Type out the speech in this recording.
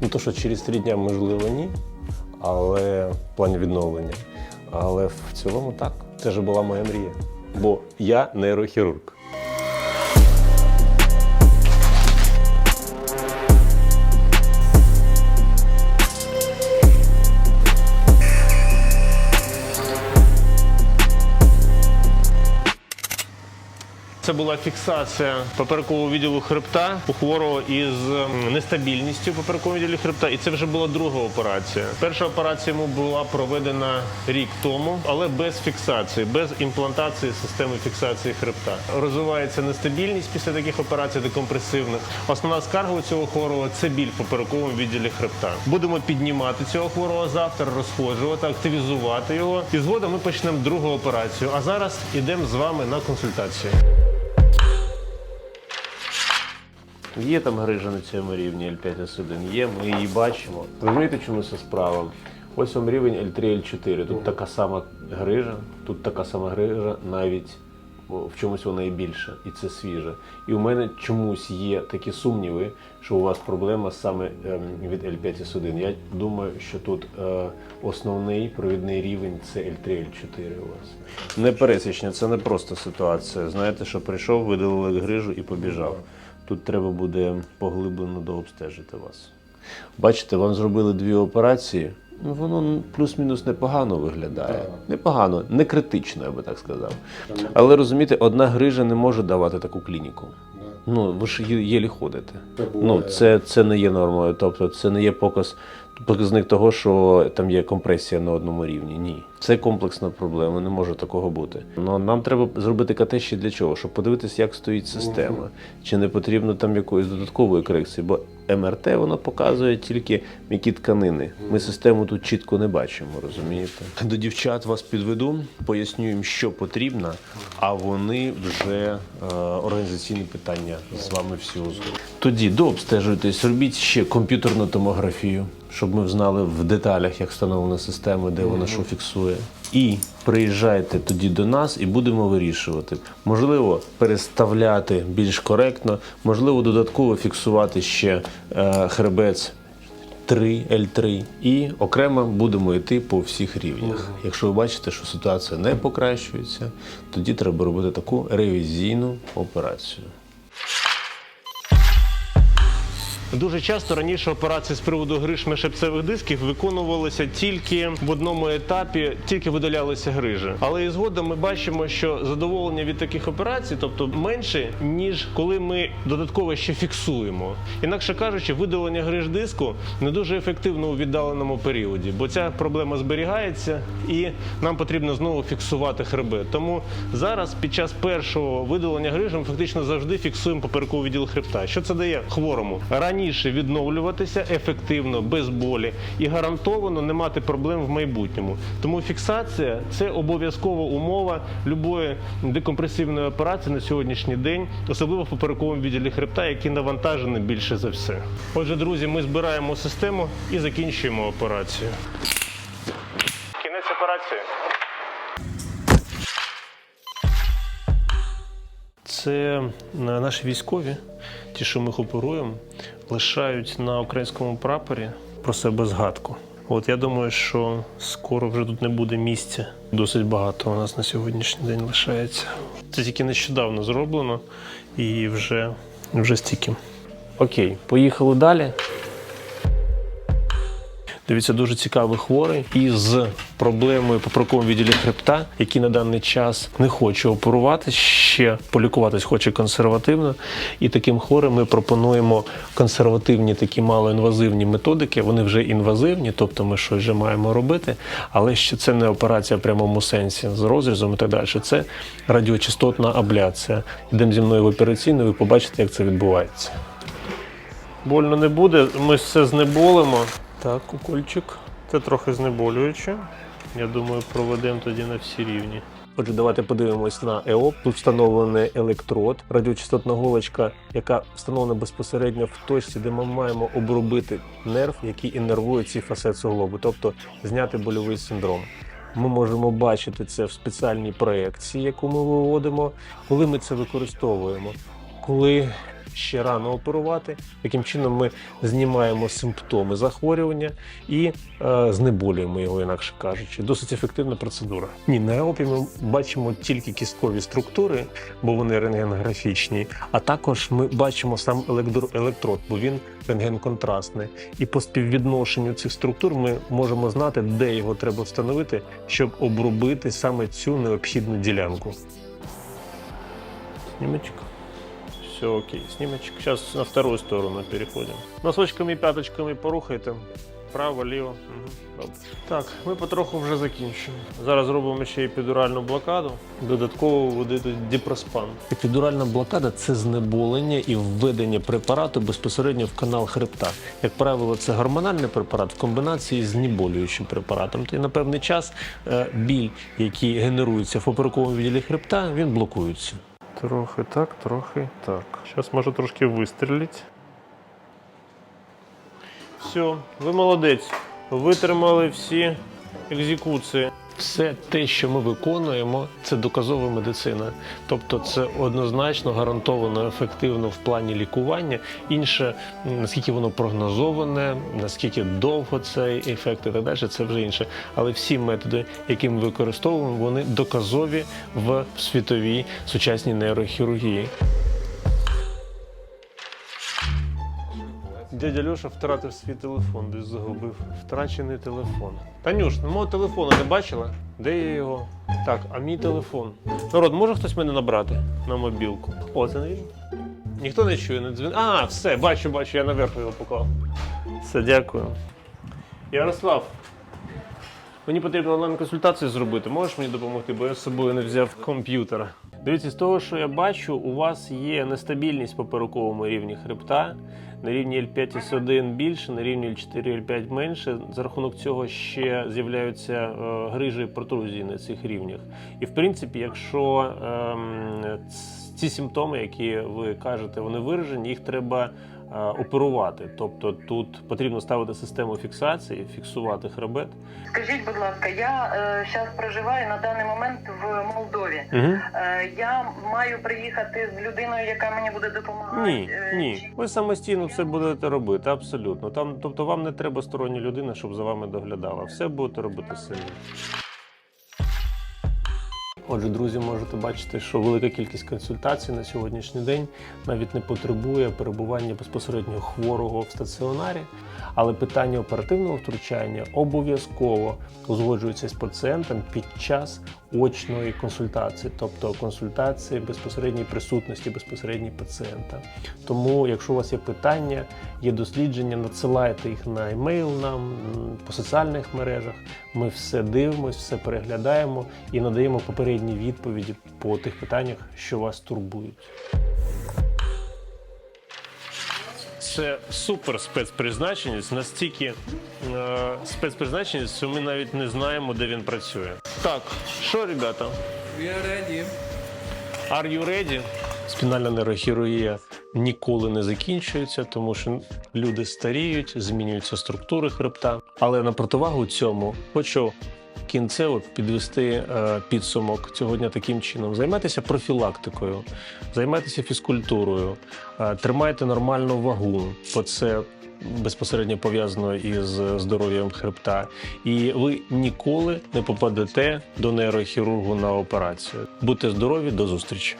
Ну то, що через три дні, можливо ні, але в плані відновлення. Але в цілому так. Це ж була моя мрія. Бо я нейрохірург. Це була фіксація поперекового відділу хребта у хворого із нестабільністю поперекового відділу хребта, і це вже була друга операція. Перша операція йому була проведена рік тому, але без фіксації, без імплантації системи фіксації хребта. Розвивається нестабільність після таких операцій декомпресивних. Основна скарга у цього хворого це біль в поперековому відділі хребта. Будемо піднімати цього хворого завтра, розходжувати, активізувати його. І згодом ми почнемо другу операцію. А зараз ідемо з вами на консультацію. Є там грижа на цьому рівні L5S1, є, ми її бачимо. Розумієте, чому це справа? Ось вам рівень L3, L4. Тут така сама грижа, тут така сама грижа, навіть в чомусь вона і більша, і це свіже. І у мене чомусь є такі сумніви, що у вас проблема саме ем, від L5S1. Я думаю, що тут е, основний провідний рівень це L3, L4 у вас. Не пересічення, це не просто ситуація. Знаєте, що прийшов, видалили грижу і побіжав. Тут треба буде поглиблено дообстежити вас. Бачите, вам зробили дві операції. Ну, воно ну, плюс-мінус непогано виглядає. Непогано, не критично, я би так сказав. Але розумієте, одна грижа не може давати таку клініку. Ну, ви ж єлі ходите. Ну, це, це не є нормою. Тобто, це не є показ, показник того, що там є компресія на одному рівні. Ні. Це комплексна проблема, не може такого бути. Ну, нам треба зробити КТ ще для чого? Щоб подивитися, як стоїть система. Чи не потрібно там якоїсь додаткової корекції, бо МРТ воно показує тільки м'які тканини. Ми систему тут чітко не бачимо, розумієте? До дівчат вас підведу, поясню їм, що потрібно, а вони вже е, організаційні питання з вами всі узгодять. Тоді дообстежуйтесь, робіть ще комп'ютерну томографію, щоб ми знали в деталях, як встановлена система, де вона що фіксує. І приїжджайте тоді до нас і будемо вирішувати. Можливо, переставляти більш коректно, можливо, додатково фіксувати ще е, хребець 3 L3 і окремо будемо йти по всіх рівнях. Якщо ви бачите, що ситуація не покращується, тоді треба робити таку ревізійну операцію. Дуже часто раніше операції з приводу гриж міжшипцевих дисків виконувалися тільки в одному етапі, тільки видалялися грижі. Але і згодом ми бачимо, що задоволення від таких операцій, тобто менше, ніж коли ми додатково ще фіксуємо. Інакше кажучи, видалення гриж диску не дуже ефективно у віддаленому періоді, бо ця проблема зберігається і нам потрібно знову фіксувати хребет. Тому зараз під час першого видалення грижі ми фактично завжди фіксуємо поперековий відділ хребта. Що це дає хворому? Раніше відновлюватися ефективно, без болі і гарантовано не мати проблем в майбутньому. Тому фіксація це обов'язкова умова любої декомпресивної операції на сьогоднішній день, особливо в поперековому відділі хребта, який навантажений більше за все. Отже, друзі, ми збираємо систему і закінчуємо операцію. Це е, наші військові, ті, що ми їх оперуємо, лишають на українському прапорі про себе згадку. От я думаю, що скоро вже тут не буде місця. Досить багато у нас на сьогоднішній день лишається. Це тільки нещодавно зроблено і вже, вже стільки. Окей, поїхали далі. Дивіться, дуже цікавий хворий із проблемою поперекового відділі хребта, який на даний час не хоче оперувати, ще полікуватись хоче консервативно. І таким хворим ми пропонуємо консервативні такі малоінвазивні методики. Вони вже інвазивні, тобто ми щось вже маємо робити, але ще це не операція в прямому сенсі з розрізом і так далі. Це радіочастотна абляція. Йдемо зі мною в операційну, ви побачите, як це відбувається. Больно не буде, ми все знеболимо. Так, укольчик. Це трохи знеболююче. Я думаю, проведемо тоді на всі рівні. Отже, давайте подивимось на ЕОП. Тут встановлений електрод, радіочастотна голочка, яка встановлена безпосередньо в точці, де ми маємо обробити нерв, який іннервує ці фасет суглобу, тобто зняти больовий синдром. Ми можемо бачити це в спеціальній проекції, яку ми виводимо, коли ми це використовуємо. Коли ще рано оперувати. Таким чином ми знімаємо симптоми захворювання і е, знеболюємо його, інакше кажучи. Досить ефективна процедура. Ні, на ЕОПі ми бачимо тільки кісткові структури, бо вони рентгенографічні, а також ми бачимо сам електрод, бо він рентгенконтрастний. І по співвідношенню цих структур ми можемо знати, де його треба встановити, щоб обробити саме цю необхідну ділянку. Снимочек. Все окей, снимочек. Сейчас на вторую сторону переходим. Носочками, пяточками порухайте. Право, ліво. Угу. Так, ми потроху вже закінчимо. Зараз зробимо ще епідуральну блокаду. Додатково вводити діпроспан. Епідуральна блокада це знеболення і введення препарату безпосередньо в канал хребта. Як правило, це гормональний препарат в комбінації з знеболюючим препаратом. І на певний час е, біль, який генерується в поперековому відділі хребта, він блокується. Трохи так, трохи так. Зараз може трошки вистрілить. Все, ви молодець. Витримали всі екзекуції. Все те, що ми виконуємо, це доказова медицина. Тобто це однозначно гарантовано ефективно в плані лікування. Інше, наскільки воно прогнозоване, наскільки довго цей ефект і так далі, це вже інше. Але всі методи, які ми використовуємо, вони доказові в світовій сучасній нейрохірургії. Дядя Льоша втратив свій телефон, десь загубив. Втрачений телефон. Танюш, ну мого телефона не бачила? Де я його? Так, а мій телефон. Народ, може хтось мене набрати на мобілку? О, це не він. Ніхто не чує, не дзвін. А, все, бачу, бачу, я наверх його поклав. Все, дякую. Ярослав, мені потрібно онлайн-консультацію зробити. Можеш мені допомогти, бо я з собою не взяв комп'ютера. Дивіться, з того, що я бачу, у вас є нестабільність по перуковому рівні хребта. На рівні L5S1 більше, на рівні L4 L5 менше. За рахунок цього ще з'являються е, грижі протрузії на цих рівнях. І в принципі, якщо ем, ці симптоми, які ви кажете, вони виражені, їх треба оперувати. Тобто тут потрібно ставити систему фіксації, фіксувати хребет. Скажіть, будь ласка, я зараз проживаю на даний момент в Молдові. Угу. Е, я маю приїхати з людиною, яка мені буде допомагати. Ні, е, ні. Ви самостійно все будете робити, абсолютно. Там, тобто вам не треба стороння людина, щоб за вами доглядала. Все будете робити самі. Отже, друзі, можете бачити, що велика кількість консультацій на сьогоднішній день навіть не потребує перебування безпосередньо хворого в стаціонарі, але питання оперативного втручання обов'язково узгоджується з пацієнтом під час очної консультації, тобто консультації безпосередньої присутності безпосередньо пацієнта. Тому, якщо у вас є питання, є дослідження, надсилайте їх на емейл нам по соціальних мережах. Ми все дивимося, все переглядаємо і надаємо попередні відповіді по тих питаннях, що вас турбують. Це супер спецпризначенець, настільки е, спецпризначенець, що ми навіть не знаємо, де він працює. Так, що, ребята? We are ready. Are you ready? Спінальна нейрохірургія ніколи не закінчується, тому що люди старіють, змінюються структури хребта. Але на противагу цьому хочу кінцево підвести е, підсумок цього дня таким чином: займайтеся профілактикою, займайтеся фізкультурою, е, тримайте нормальну вагу, бо це безпосередньо пов'язано із здоров'ям хребта, і ви ніколи не попадете до нейрохірургу на операцію. Будьте здорові, до зустрічі.